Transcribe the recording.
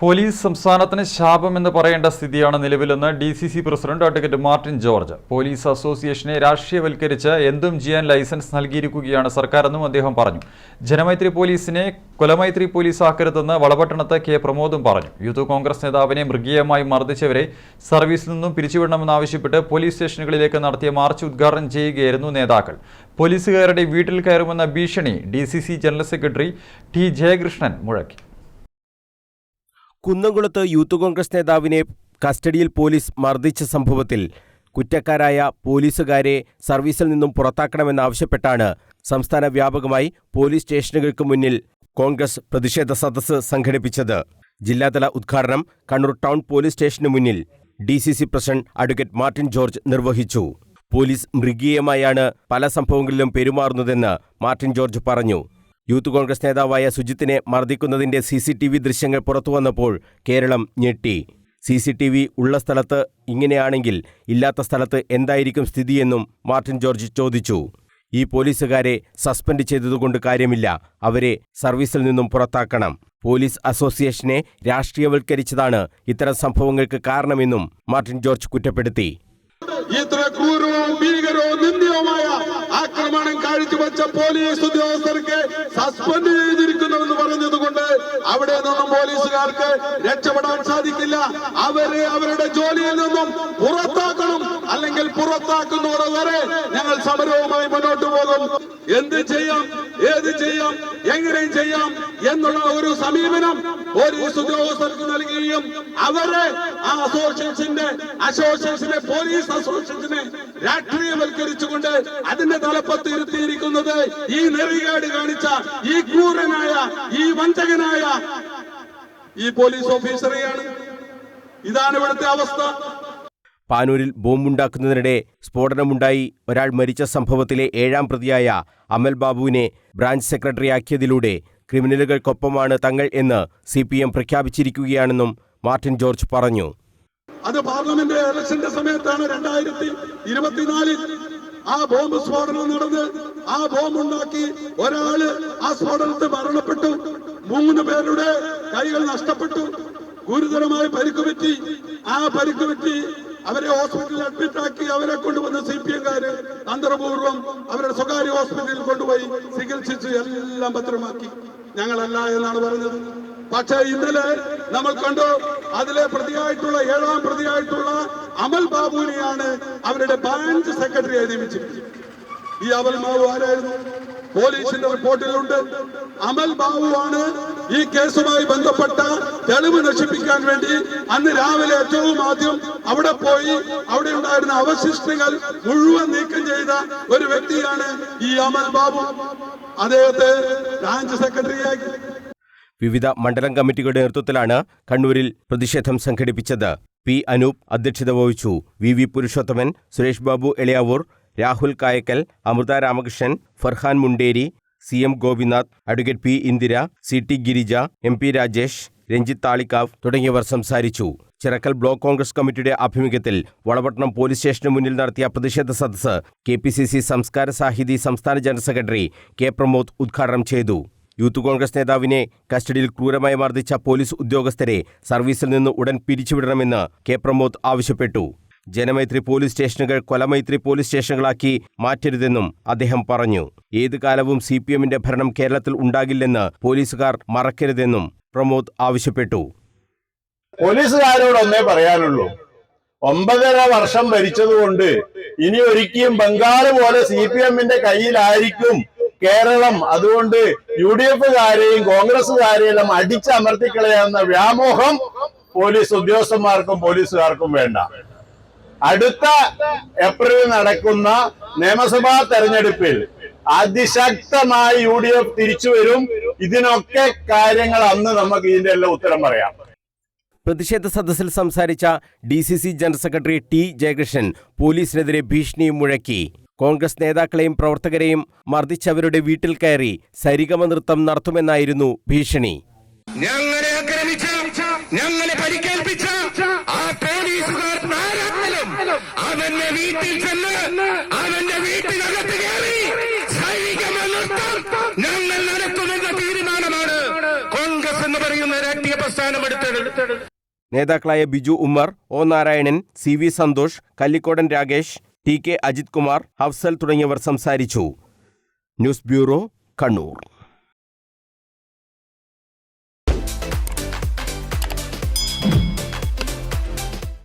Police സംസ്ഥാനത്തിന് ശാപമെന്ന് പറയേണ്ട സ്ഥിതിയാണ് നിലവിലെന്ന് D C C president advocate Martin George. Police അസോസിയേഷനെ രാഷ്ട്രീയവൽക്കരിച്ച് എന്തും ചെയ്യാൻ ലൈസൻസ് നൽകിയിരിക്കുകയാണ് സർക്കാരെന്നും അദ്ദേഹം പറഞ്ഞു. ജനമൈത്രി പോലീസിനെ കൊലമൈത്രി പോലീസ് ആക്കരുതെന്ന് വളപട്ടണത്ത് കെ പ്രമോദും പറഞ്ഞു. യൂത്ത് കോൺഗ്രസ് നേതാവിനെ മൃഗീയമായി മർദ്ദിച്ചവരെ സർവീസിൽ നിന്നും പിരിച്ചുവിടണമെന്നാവശ്യപ്പെട്ട് പോലീസ് സ്റ്റേഷനുകളിലേക്ക് നടത്തിയ മാർച്ച് ഉദ്ഘാടനം ചെയ്യുകയായിരുന്നു നേതാക്കൾ. പോലീസുകാരുടെ വീട്ടിൽ കയറുമെന്ന ഭീഷണി D general secretary T Jayakrishnan മുഴക്കി. കുന്നംകുളത്ത് യൂത്ത് കോൺഗ്രസ് നേതാവിനെ കസ്റ്റഡിയിൽ പോലീസ് മർദ്ദിച്ച സംഭവത്തിൽ കുറ്റക്കാരായ പോലീസുകാരെ സർവീസിൽ നിന്നും പുറത്താക്കണമെന്നാവശ്യപ്പെട്ടാണ് സംസ്ഥാന വ്യാപകമായി പോലീസ് സ്റ്റേഷനുകൾക്ക് മുന്നിൽ കോൺഗ്രസ് പ്രതിഷേധ സദസ്സ് സംഘടിപ്പിച്ചത്. ജില്ലാതല ഉദ്ഘാടനം കണ്ണൂർ ടൗൺ പോലീസ് സ്റ്റേഷന് മുന്നിൽ D C C president advocate Martin George നിർവഹിച്ചു. പോലീസ് മൃഗീയമായാണ് പല സംഭവങ്ങളിലും പെരുമാറുന്നതെന്ന് മാർട്ടിൻ ജോർജ് പറഞ്ഞു. യൂത്ത് കോൺഗ്രസ് നേതാവായ സുജിത്തിനെ മർദ്ദിക്കുന്നതിന്റെ സി സി ടി വി ദൃശ്യങ്ങൾ പുറത്തുവന്നപ്പോൾ കേരളം ഞെട്ടി. സി സി ടി വി ഉള്ള സ്ഥലത്ത് ഇങ്ങനെയാണെങ്കിൽ ഇല്ലാത്ത സ്ഥലത്ത് എന്തായിരിക്കും സ്ഥിതിയെന്നും മാർട്ടിൻ ജോർജ് ചോദിച്ചു. ഈ പോലീസുകാരെ സസ്പെൻഡ് ചെയ്തതുകൊണ്ട് കാര്യമില്ല. അവരെ സർവീസിൽ നിന്നും പുറത്താക്കണം. പോലീസ് അസോസിയേഷനെ രാഷ്ട്രീയവൽക്കരിച്ചതാണ് ഇത്തരം സംഭവങ്ങൾക്ക് കാരണമെന്നും മാർട്ടിൻ ജോർജ് കുറ്റപ്പെടുത്തി. ഇത്ര ക്രൂരവും ഭീകരവും നിന്ദ്യവുമായ ആക്രമണം കാഴ്ചവെച്ച പോലീസ് ഉദ്യോഗസ്ഥർക്ക് സസ്പെൻഡ് ചെയ്തിരിക്കുന്നുവെന്ന് പറഞ്ഞതുകൊണ്ട് അവിടെ നിന്നും പോലീസുകാർക്ക് രക്ഷപ്പെടാൻ സാധിക്കില്ല. അവരെ അവരുടെ ജോലിയിൽ നിന്നും പുറത്താക്കണം. അല്ലെങ്കിൽ പുറത്താക്കുന്നവരെ വരെ ഞങ്ങൾ സമരവുമായി മുന്നോട്ട് പോകും. എന്ത് ചെയ്യാം? ഏത് ചെയ്യാം? എങ്ങനെയും ചെയ്യാം എന്നുള്ള ഒരു സമീപനം പോലീസ് ഉദ്യോഗസ്ഥർക്ക് നൽകുകയും അവരെ ആ അസോസിയേഷന്റെ അസോസിയേഷനെ പോലീസ് അസോസിയേഷനെ രാഷ്ട്രീയവൽക്കരിച്ചുകൊണ്ട് അതിന്റെ തലപ്പത്ത് ഇരുത്തിയിരിക്കുന്നത് ഈ നെറികേട് കാണിച്ച ഈ ക്രൂരനായ ഈ വഞ്ചകനായ ഈ പോലീസ് ഓഫീസറെയാണ്. ഇതാണ് ഇവിടുത്തെ അവസ്ഥ. പാനൂരിൽ ബോംബുണ്ടാക്കുന്നതിനിടെ സ്ഫോടനമുണ്ടായി. ഒരാൾ മരിച്ച സംഭവത്തിലെ ഏഴാം പ്രതിയായ അമൽ ബാബുവിനെ ബ്രാഞ്ച് സെക്രട്ടറിയാക്കിയതിലൂടെ ക്രിമിനലുകൾക്കൊപ്പമാണ് തങ്ങൾ എന്ന് സി പി എം പ്രഖ്യാപിച്ചിരിക്കുകയാണെന്നും മാർട്ടിൻ ജോർജ് പറഞ്ഞു. അത് പാർലമെന്റ് ഇലക്ഷന്റെ സമയത്താണ് രണ്ടായിരത്തി ഇരുപത്തിനാലിൽ ആ ബോംബ് സ്ഫോടനം നടന്ന് ആ ബോംബ് ഉണ്ടാക്കി ഒരാൾ ആ സ്ഫോടനത്തിൽ മരണപ്പെട്ടു. മൂന്ന് പേരുടെ കൈകൾ നഷ്ടപ്പെട്ടു. ഗുരുതരമായി പരിക്കുപറ്റി. ആ പരിക്ക് പറ്റി അവരെ ഹോസ്പിറ്റലിൽ അഡ്മിറ്റ് ആക്കി അവരെ കൊണ്ടുവന്ന് സി പി എംകാര് തന്ത്രപൂർവം അവരുടെ സ്വകാര്യ ഹോസ്പിറ്റലിൽ കൊണ്ടുപോയി ചികിത്സിച്ച് എല്ലാം ഭദ്രമാക്കി. ഞങ്ങളല്ല എന്നാണ് പറഞ്ഞത്. പക്ഷേ ഇന്നലെ നമ്മൾ കണ്ടു അതിലെ പ്രതിയായിട്ടുള്ള ഏഴാം പ്രതിയായിട്ടുള്ള അമൽ ബാബുവിനെയാണ് അവരുടെ ബ്രാഞ്ച് സെക്രട്ടറിയായി നിയമിച്ചിരിക്കുന്നത്. ഈ അമൽ ബാബു ആരായിരുന്നു? പോലീസിന്റെ റിപ്പോർട്ടിലുണ്ട് അമൽ ബാബുവാണ് ഈ കേസുമായി ബന്ധപ്പെട്ട തെളിവ് നശിപ്പിക്കാൻ വേണ്ടി അന്ന് രാവിലെ ഏറ്റവും ആദ്യം അവിടെ പോയി അവിടെ ഉണ്ടായിരുന്ന അവശിഷ്ടങ്ങൾ മുഴുവൻ നീക്കം ചെയ്ത ഒരു വ്യക്തിയാണ് ഈ അമൽ ബാബു. അദ്ദേഹത്തെ ബ്രാഞ്ച് സെക്രട്ടറിയാക്കി വിവിധ മണ്ഡലം കമ്മിറ്റികളുടെ നേതൃത്വത്തിലാണ് കണ്ണൂരിൽ പ്രതിഷേധം സംഘടിപ്പിച്ചത്. പി അനൂപ് അധ്യക്ഷത വഹിച്ചു. V V Purushothaman Suresh Babu Eliyavoor Rahul Kayakkal Amritha Ramakrishnan Farhan Munderi C M Gopinath advocate P Indira C T Girija M P Rajesh Ranjith Thalikkavu തുടങ്ങിയവർ സംസാരിച്ചു. ചിറക്കൽ ബ്ലോക്ക് കോൺഗ്രസ് കമ്മിറ്റിയുടെ ആഭിമുഖ്യത്തിൽ വളപട്ടണം പോലീസ് സ്റ്റേഷന് മുന്നിൽ നടത്തിയ പ്രതിഷേധ സദസ്സ് കെ പി സി സി സംസ്കാര സാഹിതി സംസ്ഥാന ജനറൽ സെക്രട്ടറി കെ പ്രമോദ് ഉദ്ഘാടനം ചെയ്തു. യൂത്ത് കോൺഗ്രസ് നേതാവിനെ കസ്റ്റഡിയിൽ ക്രൂരമായി മർദ്ദിച്ച പോലീസ് ഉദ്യോഗസ്ഥരെ സർവീസിൽ നിന്ന് ഉടൻ പിരിച്ചുവിടണമെന്ന് കെ പ്രമോദ് ആവശ്യപ്പെട്ടു. ജനമൈത്രി പോലീസ് സ്റ്റേഷനുകൾ കൊലമൈത്രി പോലീസ് സ്റ്റേഷനുകളാക്കി മാറ്റരുതെന്നും അദ്ദേഹം പറഞ്ഞു. ഏത് കാലവും സി പി എമ്മിന്റെ ഭരണം കേരളത്തിൽ ഉണ്ടാകില്ലെന്ന് പോലീസുകാർ മറക്കരുതെന്നും പ്രമോദ് ആവശ്യപ്പെട്ടു. പോലീസുകാരോട് ഒന്നേ പറയാനുള്ളൂ. ഒമ്പതര വർഷം ഭരിച്ചതുകൊണ്ട് ഇനി ഒരിക്കലും ബംഗാൾ പോലെ സി പി എമ്മിന്റെ കയ്യിലായിരിക്കും കേരളം. അതുകൊണ്ട് യു ഡി എഫുകാരെയും കോൺഗ്രസുകാരെയും അടിച്ചമർത്തിക്കളയാവുന്ന വ്യാമോഹം പോലീസ് ഉദ്യോഗസ്ഥന്മാർക്കും പോലീസുകാർക്കും വേണ്ട. അടുത്ത ഏപ്രിലിൽ നടക്കുന്ന നിയമസഭാ തെരഞ്ഞെടുപ്പിൽ അതിശക്തമായി യു ഡി എഫ് തിരിച്ചു വരും. ഇതിനൊക്കെ കാര്യങ്ങൾ അന്ന് നമുക്ക് ഇതിന്റെ എല്ലാം ഉത്തരം പറയാം. പ്രതിഷേധ സദസ്സിൽ സംസാരിച്ച D C C general secretary T Jayakrishnan പോലീസിനെതിരെ ഭീഷണിയും മുഴക്കി. കോൺഗ്രസ് നേതാക്കളെയും പ്രവർത്തകരെയും മർദ്ദിച്ചവരുടെ വീട്ടിൽ കയറി സരിഗമ നൃത്തം നടത്തുമെന്നായിരുന്നു ഭീഷണി. ഞങ്ങളെ ആക്രമിച്ച ഞങ്ങളെ പരിക്കേൽപ്പിച്ച ആ പോലീസുകാർ ആരായാലും അവന്റെ വീട്ടിൽ ചെന്ന് അവന്റെ വീട്ടിനകത്ത് കയറി സൈനികമെന്നർത്ഥം ഞങ്ങൾ നടത്തുമെന്ന തീരുമാനമാണ് കോൺഗ്രസ് എന്ന് പറയുന്ന രാഷ്ട്രീയ പ്രസ്ഥാനം എടുത്തത്. നേതാക്കളായ Biju Ummer O Narayanan C V Santhosh Kallikkodan Rakesh T K Ajith Kumar Hafsal തുടങ്ങിയവർ സംസാരിച്ചു. News bureau Kannur.